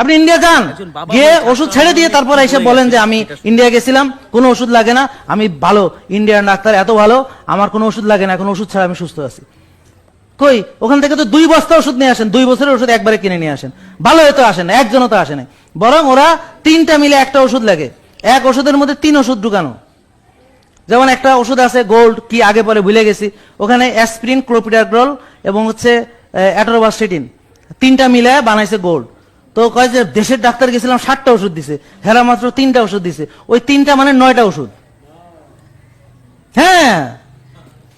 আপনি ইন্ডিয়া যান গিয়ে ওষুধ ছেড়ে দিয়ে তারপর এসে বলেন যে আমি ইন্ডিয়া গেছিলাম কোনো ওষুধ লাগে না আমি ভালো। ইন্ডিয়ান ডাক্তার এত ভালো আমার কোনো ওষুধ লাগে না এখন ওষুধ ছাড়া আমি সুস্থ আছি। কই ওখান থেকে তো দুই বস্তা ওষুধ নিয়ে আসেন দুই বছরের ওষুধ একবারে কিনে নিয়ে আসেন। ভালো হয়তো আসেন একজনও তো আসে বরং ওরা তিনটা মিলে একটা ওষুধ লাগে। এক ওষুধের মধ্যে তিন ওষুধ ঢুকানো। যেমন একটা ওষুধ আছে গোল্ড কি আগে পরে ভুলে গেছি। ওখানে অ্যাসপ্রিন ক্লোপিডাগ্রল এবং হচ্ছে অ্যাটোবাস্টেটিন তিনটা মিলে বানাইছে গোল্ড তো কয় যে দেশের ডাক্তার গেছিলাম ষাটটা ওষুধ দিছে। হেরা মাত্র তিনটা ওষুধ দিছে। ওই তিনটা মানে নয়টা ওষুধ। হ্যাঁ।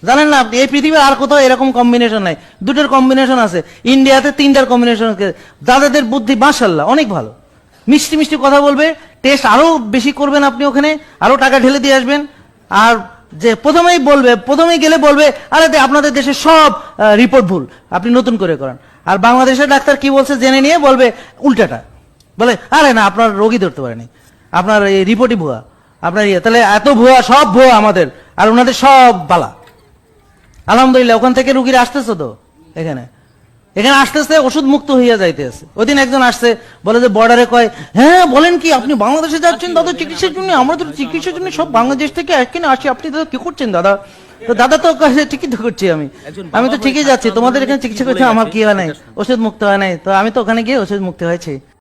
জানেন না আপনি, এই পৃথিবীর আর কোথাও এরকম কম্বিনেশন নাই। দুটোর কম্বিনেশন আছে। ইন্ডিয়াতে তিনটার কম্বিনেশন দাদাদের বুদ্ধি মাশাল্লাহ অনেক ভালো। মিষ্টি মিষ্টি কথা বলবে টেস্ট আরও বেশি করবেন আপনি ওখানে, আরও টাকা ঢেলে দিয়ে আসবেন। আর যে প্রথমেই বলবে, প্রথমেই গেলে বলবে, আরে আপনাদের দেশে সব রিপোর্ট ভুল, আপনি নতুন করে করেন। আর বাংলাদেশের ডাক্তার কি বলছে জেনে নিয়ে বলবে, উল্টাটা। বলে, আরে না, আপনার রোগী ধরতে পারেনি। আপনার এই রিপোর্টই ভুয়া। আপনার ইয়ে তাহলে এত ভুয়া, সব ভুয়া আমাদের, আর ওনাদের সব বালা। আলহামদুলিল্লাহ, ওখান থেকে রুগীরা আসতেছো তো, এখানে। এখানে আসতেছে ওষুধ মুক্ত হইয়া যাইতেছে। ওই দিন একজন আসছে বলে যে বর্ডারে কয় হ্যাঁ বলেন কি আপনি বাংলাদেশে যাচ্ছেন দাদা চিকিৎসার জন্য আমরা তো চিকিৎসার জন্য সব বাংলাদেশ থেকে এখানে আসি আপনি দাদা কি করছেন দাদা? তো দাদা তো ঠিকই তো করছি আমি। আমি তো ঠিকই যাচ্ছি তোমাদের এখানে চিকিৎসা করছি আমার কি হয় নাই? ওষুধ মুক্ত হয় নাই। তো আমি তো ওখানে গিয়ে ওষুধ মুক্ত হয়েছে।